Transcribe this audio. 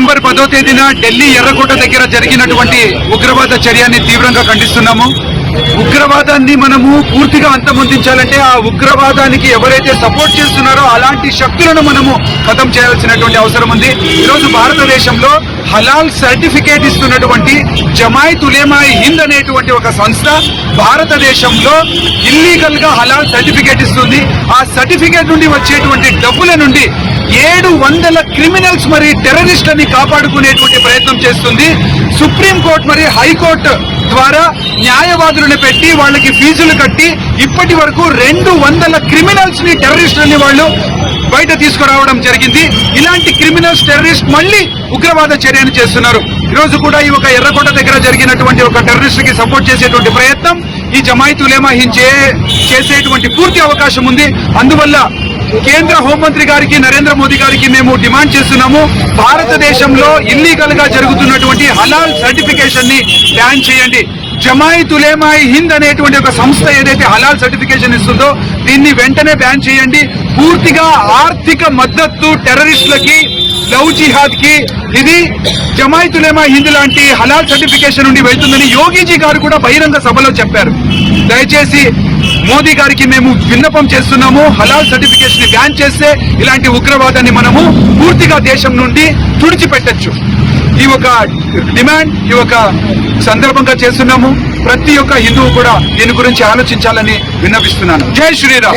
November పదో తేదీన ఢిల్లీ ఎర్రకోట దగ్గర జరిగినటువంటి ఉగ్రవాద చర్యాన్ని తీవ్రంగా ఖండిస్తున్నాము. ఉగ్రవాదాన్ని మనము పూర్తిగా అంతమొందించాలంటే ఆ ఉగ్రవాదానికి ఎవరైతే సపోర్ట్ చేస్తున్నారో అలాంటి శక్తులను మనము ఖతం చేయాల్సినటువంటి అవసరం ఉంది. ఈరోజు భారతదేశంలో హలాల్ సర్టిఫికేట్ ఇస్తున్నటువంటి జమాయి తులేమాయి హింద్ అనేటువంటి ఒక సంస్థ భారతదేశంలో ఇల్లీగల్గా హలాల్ సర్టిఫికేట్ ఇస్తుంది. ఆ సర్టిఫికేట్ నుండి వచ్చేటువంటి డబ్బుల నుండి ఏడు వందల క్రిమినల్స్ మరి టెర్రరిస్టులని కాపాడుకునేటువంటి ప్రయత్నం చేస్తుంది. సుప్రీంకోర్టు మరి హైకోర్టు ద్వారా న్యాయవాదులను పెట్టి వాళ్ళకి ఫీజులు కట్టి ఇప్పటి వరకు రెండు వందల క్రిమినల్స్ని టెర్రరిస్టులని వాళ్ళు బయట తీసుకురావడం జరిగింది. ఇలాంటి క్రిమినల్స్ టెర్రరిస్ట్ మళ్ళీ ఉగ్రవాద చర్యను చేస్తున్నారు. ఈ రోజు కూడా ఈ ఒక ఎర్రకోట దగ్గర జరిగినటువంటి ఒక టెర్రరిస్ట్కి సపోర్ట్ చేసేటువంటి ప్రయత్నం ఈ జమాయిత్ చేసేటువంటి పూర్తి అవకాశం ఉంది. అందువల్ల కేంద్ర హోంమంత్రి గారికి నరేంద్ర మోదీ గారికి మేము డిమాండ్ చేస్తున్నాము. భారతదేశంలో ఇల్లీగల్గా జరుగుతున్నటువంటి హలాల్ సర్టిఫికేషన్ని బ్యాన్ చేయండి. జమాయి తులేమాయి హింద్ అనేటువంటి ఒక సంస్థ ఏదైతే హలాల్ సర్టిఫికేషన్ ఇస్తుందో దీన్ని వెంటనే బ్యాన్ చేయండి. పూర్తిగా ఆర్థిక మద్దతు టెర్రరిస్టులకి లవ్ జిహాద్కి ఇది జమాయిత్ హింద్ లాంటి హలాల్ సర్టిఫికేషన్ నుండి వెళ్తుందని యోగీజీ గారు కూడా బహిరంగ సభలో చెప్పారు. దయచేసి మోదీ గారికి మేము విన్నపం చేస్తున్నాము. హలాల్ సర్టిఫికేషన్ని బ్యాన్ చేస్తే ఇలాంటి ఉగ్రవాదాన్ని మనము పూర్తిగా దేశం నుండి తుడిచిపెట్టచ్చు. ఈ ఒక డిమాండ్ ఈ ఒక సందర్భంగా చేస్తున్నాము. ప్రతి ఒక్క హిందువు కూడా దీని గురించి ఆలోచించాలని విన్నపిస్తున్నాను జై శ్రీరామ్.